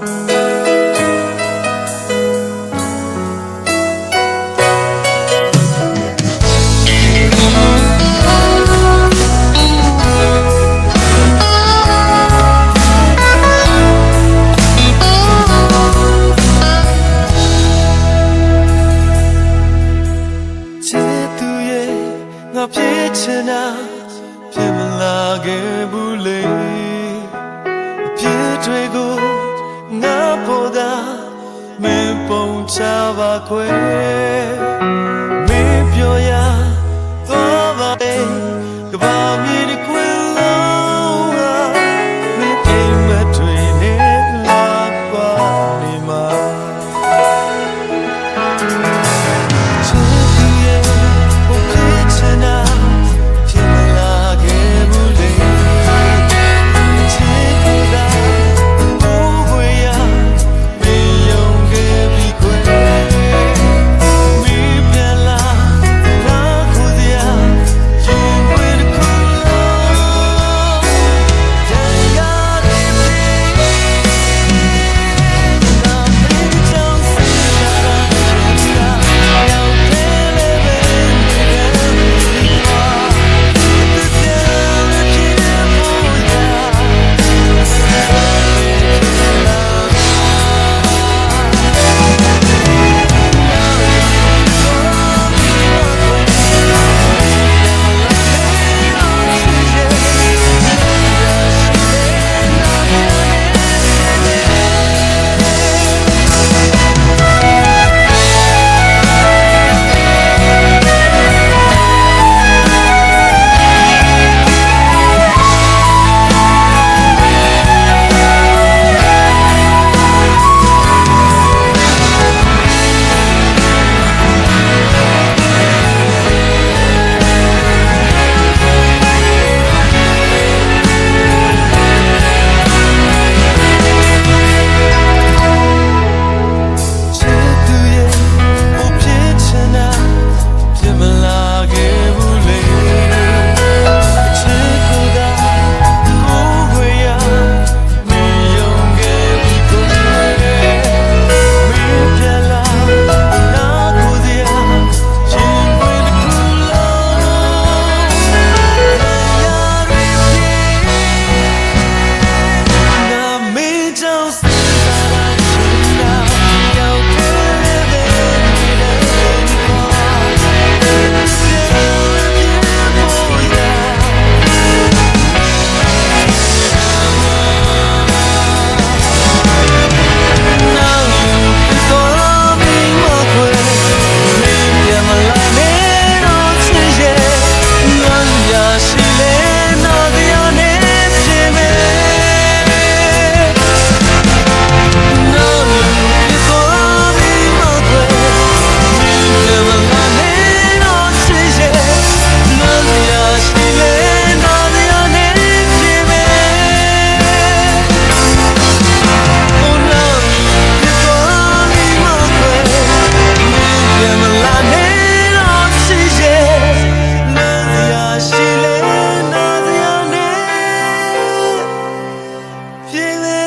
ချစ်သူရဲ့ငါဖြစ်ချင်တာဖြစ်မလာခဲ့ဘူးလေအဖြစ်တွေကို ချပါခွဲ 因为